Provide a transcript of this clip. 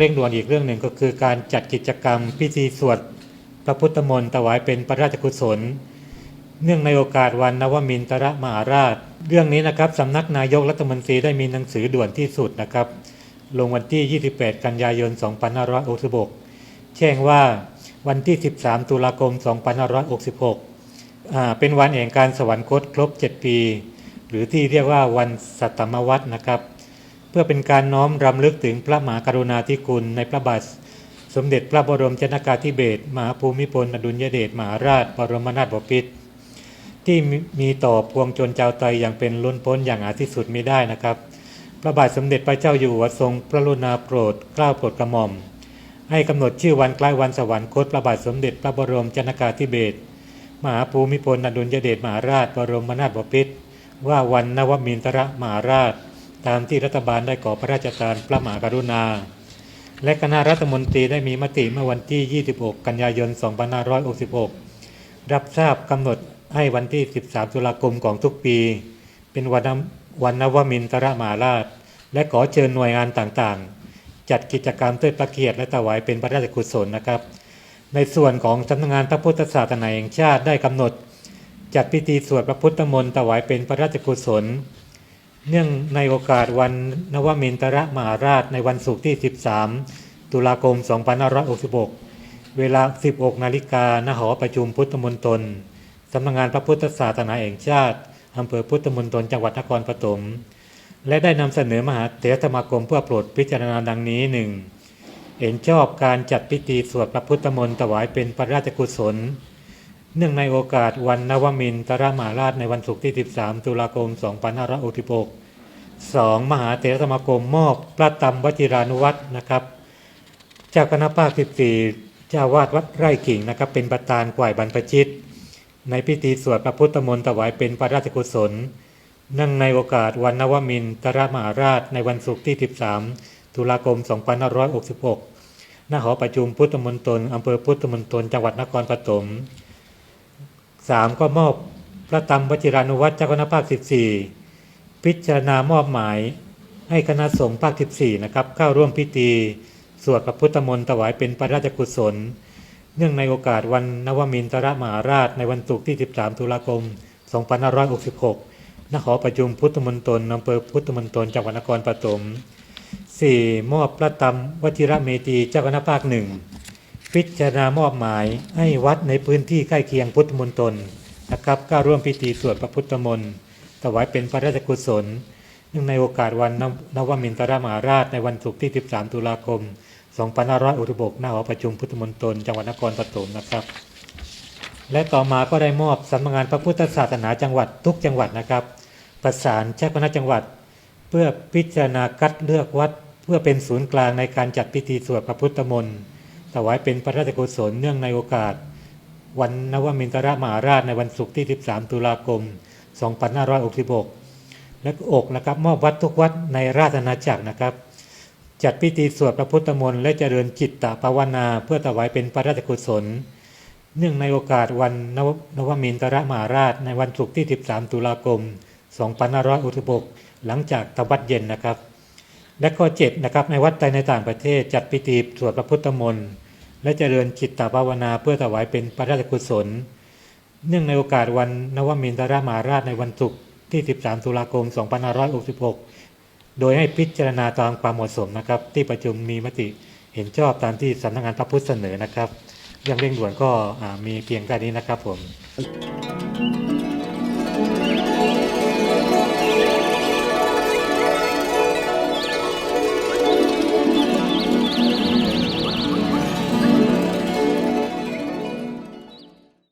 เร่งด่วนอีกเรื่องหนึ่งก็คือการจัดกิจกรรมพิธีสวดพระพุทธมนต์ถวายเป็นพระราชกุศล เนื่องในโอกาสวันนวมินทรมหาราช เรื่องนี้นะครับสำนักนายกรัฐมนตรีได้มีหนังสือด่วนที่สุดนะครับ ลงวันที่ 28 กันยายน 2566 แจ้งว่าวันที่ 13 ตุลาคม 2566อ่าเป็นวันแห่งการสวรรคตครบ 7 ปี หรือที่เรียกว่าวันสัตมวัตนะครับ พื่อเป็นการน้อมรำลึกถึงพระมหากรุณาธิคุณในพระบาทสมเด็จพระบรมชนกาธิเบศรมหาภูมิพลอดุลยเดชมหาราชบรมนาถบพิตรที่มีต่อพวงชนชาวไทยอย่างเป็นล้นพ้นอย่างหาที่สุดไม่ได้นะครับ พระบาทสมเด็จพระเจ้าอยู่หัวทรงพระรุณาโปรดเกล้าโปรดกระหม่อม ให้กำหนดชื่อวันคล้วันสวรรคตพระบาทสมเด็จพระบรมชนกาธิเบศรมหาภูมิพลอดุลยเดชมหาราชบรมนาถบพิตรว่าวันนวมินทรมหาราช ตามที่รัฐบาลได้ขอพระราชทานพระมหากรุณา และคณะรัฐมนตรีได้มีมติเมื่อวันที่ 26 กันยายน 2566 รับทราบกำหนดให้วันที่ 13 ตุลาคมของทุกปี เป็นวันนวันนวมินทรมหาราช และขอเชิญหน่วยงานต่างๆ จัดกิจกรรมเทิดพระเกียรติและถวายเป็นพระราชกุศลนะครับ ในส่วนของสำนักงานพระพุทธศาสนาแห่งชาติได้กำหนด จัดพิธีสวดพระพุทธมนต์ถวายเป็นพระราชกุศล เนื่องในโอกาสวันนวมินทรมหาราชในวันศุกร์ที่ 13 ตุลาคม 2566 เวลา 16 นาฬิกาณหอประชุมพุทธมณฑลสำนักงานพระพุทธศาสนาแห่งชาติอำเภอพุทธมณฑลจังหวัดนครปฐมและได้นำเสนอมหาเถรสมาคมเพื่อโปรดพิจารณาดังนี้หนึ่งเห็นชอบการจัดพิธีสวดพระพุทธมนต์ถวายเป็นพระราชกุศล เนื่องในโอกาสวันนวมินทรมหาราชในวันศุกร์ที่ 13 ตุลาคม 2566 2. มหาเถรสมาคมมอบพระตำวชิรานุวัตรนะครับ เจ้าคณะภาค 14 เจ้าวาดวัดไร่ขิงนะครับ เป็นประธานกว่ายบรรพชิต ในพิธีสวดพระพุทธมนต์ถวายเป็นพระราชกุศลเนื่องในโอกาสวันนวมินทรมหาราชในวันศุกร์ที่ 13 ตุลาคม 2566 ณ หอประชุมพุทธมณฑลอำเภอพุทธมณฑลจังหวัดนครปฐม 3. ก็มอบพระตำวชิรานุวัตรเจ้าคณะภาค 14 พิจารณามอบหมายให้คณะสงฆ์ภาค 14 นะครับ เข้าร่วมพิธี สวดพระพุทธมนต์ถวายเป็นพระราชกุศล เนื่องในโอกาสวันนวมินทรมหาราชในวันศุกร์ที่ 13 ตุลาคม 2566ณหอประชุมพุทธมณฑลอำเภอพุทธมณฑลจังหวัดนครปฐม 4. มอบพระตำวชิระเมธีเจ้าคณะภาคหนึ่ง พิจารณามอบหมายให้วัดในพื้นที่ใกล้เคียงพุทธมณฑลนะครับก้าร่วมพิธีสวดพระพุทธมนต์ถวายเป็นพระราชกุศลเนื่องในโอกาสวันนวนวมินทรมหาราชในวันศุกร์ที่ 13 ตุลาคม 2566หน้าหอประชุมพุทธมณฑลจังหวัดนครปฐมนะครับ และต่อมาก็ได้มอบสำนักงานพระพุทธศาสนาจังหวัดทุกจังหวัดนะครับ ประสานเจ้าคณะจังหวัด เพื่อพิจารณาคัดเลือกวัด เพื่อเป็นศูนย์กลางในการจัดพิธีสวดพระพุทธมนต์ ถวายเป็นพระราชกุศลเนื่องในโอกาส วันนวมินทรมหาราชในวันศุกร์ที่ 13 ตุลาคม 2566 และอกนะครับมอบวัดทุกวัดในราชอาณาจักรนะครับ จัดพิธีสวดพระพุทธมนต์และเจริญจิตตภาวนา เพื่อถวายเป็นพระราชกุศล เนื่องในโอกาสวันนวนวมินทรมหาราชในวันศุกร์ที่ 13 ตุลาคม 2566 หลังจากทำวัดเย็นนะครับและข้อ7นะครับในวัดใดในต่างประเทศจัดพิธีสวดพระพุทธมนต์ และเจริญจิตตภาวนาเพื่อถวายเป็นพระราชกุศล เนื่องในโอกาสวันนวมินทรามหาราชในวันศุกร์ที่ 13 ตุลาคม 2566 โดยให้พิจารณาตามความเหมาะสมนะครับ ที่ประชุมมีมติเห็นชอบตามที่สำนักงานพระพุทธเสนอนะครับ ยังเร่งด่วนก็มีเพียงแค่นี้นะครับผม